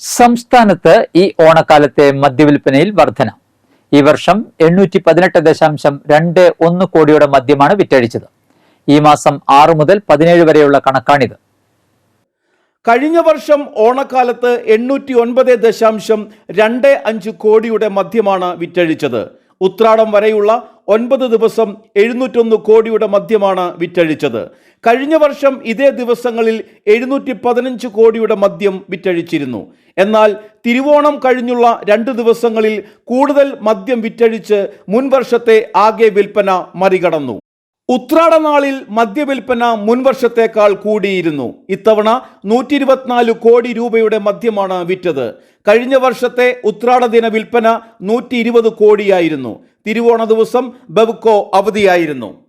സംസ്ഥാനത്ത് ഈ ഓണക്കാലത്തെ മദ്യവിൽപ്പനയിൽ വർധന. ഈ വർഷം എണ്ണൂറ്റി പതിനെട്ട് ദശാംശം രണ്ട് ഒന്ന് കോടിയുടെ മദ്യമാണ് വിറ്റഴിച്ചത്. ഈ മാസം ആറ് മുതൽ പതിനേഴ് വരെയുള്ള കണക്കാണിത്. കഴിഞ്ഞ വർഷം ഓണക്കാലത്ത് എണ്ണൂറ്റി ഒൻപത് ദശാംശം രണ്ട് അഞ്ച് കോടിയുടെ മദ്യമാണ് വിറ്റഴിച്ചത്. ഉത്രാടം വരെയുള്ള ഒൻപത് ദിവസം എഴുന്നൂറ്റൊന്ന് കോടിയുടെ മദ്യമാണ് വിറ്റഴിച്ചത്. കഴിഞ്ഞ വർഷം ഇതേ ദിവസങ്ങളിൽ എഴുന്നൂറ്റി പതിനഞ്ച് കോടിയുടെ മദ്യം വിറ്റഴിച്ചിരുന്നു. എന്നാൽ തിരുവോണം കഴിഞ്ഞുള്ള രണ്ട് ദിവസങ്ങളിൽ കൂടുതൽ മദ്യം വിറ്റഴിച്ച് മുൻവർഷത്തെ ആകെ വിൽപ്പന മറികടന്നു. ഉത്രാടനാളിൽ മദ്യവിൽപ്പന മുൻവർഷത്തേക്കാൾ കൂടിയിരുന്നു. ഇത്തവണ നൂറ്റി ഇരുപത്തിനാല് കോടി രൂപയുടെ മദ്യമാണ് വിറ്റത്. കഴിഞ്ഞ വർഷത്തെ ഉത്രാടദിന വിൽപ്പന നൂറ്റി ഇരുപത് കോടിയായിരുന്നു. തിരുവോണ ദിവസം ബെവ്കോ അവധിയായിരുന്നു.